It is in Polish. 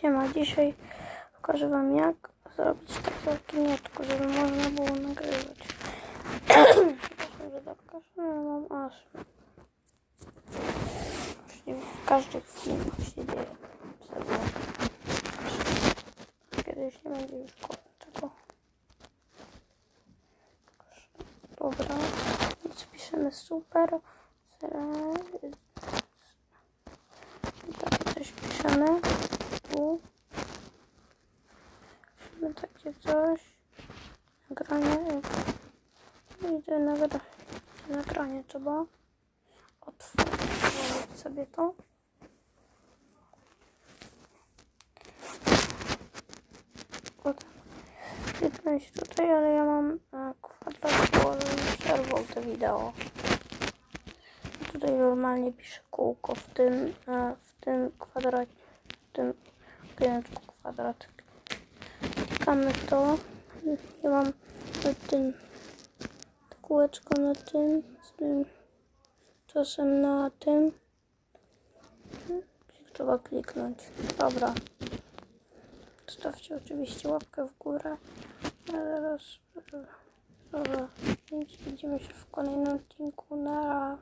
Siema, dzisiaj pokażę wam jak zrobić takie okinietko, żeby można było nagrywać. Przepraszam, że tak ale mam astmę. Właściwie w każdych filmach się dzieje. Serio. Kiedyś nie będzie już tego. Dobra, więc piszemy super. Zre- takie coś piszemy. Piszemy takie coś. Nagranie. I to nagra nagranie trzeba otworzyć sobie to. Kliknąć tutaj, ale ja mam e, kwadrat, bo przerwał to wideo. Tutaj normalnie piszę kółko w tym, e, w tym kwadracie, w tym okieneczku kwadrat. Klikamy to. Ja mam na tym kółeczko na tym, z tym czasem na tym. Trzeba kliknąć. Dobra. Zostawcie oczywiście łapkę w górę. A zaraz. Dobra. Więc widzimy się w kolejnym odcinku. Na